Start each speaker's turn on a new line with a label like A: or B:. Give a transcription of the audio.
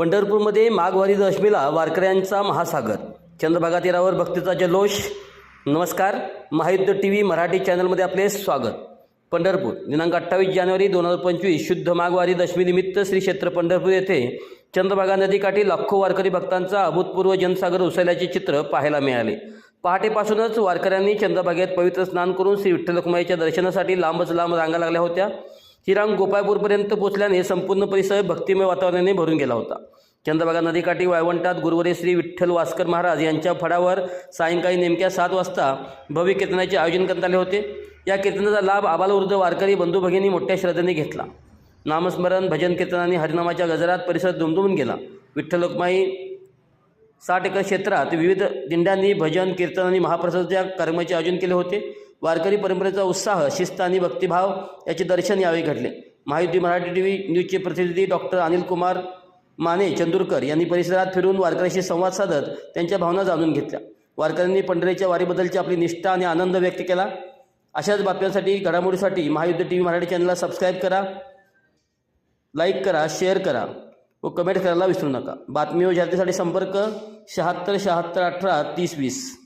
A: पंढरपूरमध्ये माघवारी दशमीला वारकऱ्यांचा महासागर. चंद्रभागा तीरावर भक्तीचा जल्लोष. नमस्कार. महायुद्ध टी व्ही मराठी चॅनलमध्ये आपले स्वागत. पंढरपूर दिनांक अठ्ठावीस जानेवारी दोन हजार पंचवीस शुद्ध माघवारी दशमीनिमित्त श्री क्षेत्र पंढरपूर येथे चंद्रभागा नदीकाठी लाखो वारकरी भक्तांचा अभूतपूर्व जनसागर उसळल्याचे चित्र पाहायला मिळाले. पहाटेपासूनच वारकऱ्यांनी चंद्रभागेत पवित्र स्नान करून श्री विठ्ठलकुमाईच्या दर्शनासाठी लांबच लांब रांगा लागल्या होत्या. ही रांग गोपाळपूरपर्यंत पोचल्याने संपूर्ण परिसर भक्तिमय वातावरणाने भरून गेला होता. चंद्रभागा नदीकाठी वाळवंटात गुरुवरे श्री विठ्ठल वास्कर महाराज यांच्या फडावर सायंकाळी नेमक्या सात वाजता भव्य कीर्तनाचे आयोजन करण्यात आले होते. या कीर्तनाचा लाभ आबालवृद्ध वारकरी बंधू भगिनी मोठ्या श्रद्धेने घेतला. नामस्मरण भजन कीर्तन आणि हरिनामाच्या गजरात परिसर दुमदुमून गेला. विठ्ठल लोकमाई साठ एकर क्षेत्रात विविध दिंड्यांनी भजन कीर्तन आणि महाप्रसादाच्या कार्यक्रमाचे आयोजन केले होते. वारकरी परंपरेचा उत्साह शिस्त आणि भक्तिभाव याचे दर्शन यावेळी घडले. महायुद्धी मराठी टी व्ही न्यूजचे प्रतिनिधी डॉक्टर अनिल कुमार माने चंदूरकर यांनी परिसरात फिरून वारकऱ्यांशी संवाद साधत त्यांच्या भावना जाणून घेतल्या. वारकऱ्यांनी पंढरीच्या वारीबद्दलची आपली निष्ठा आणि आनंद व्यक्त केला. अशाच बातम्यांसाठी घडामोडीसाठी महायुद्ध टी व्ही मराठी चॅनलला सबस्क्राईब करा लाईक करा शेअर करा व कमेंट करायला विसरू नका. बातमी व जाहिरातीसाठी संपर्क शहात्तर शहात्तर अठरा तीस वीस.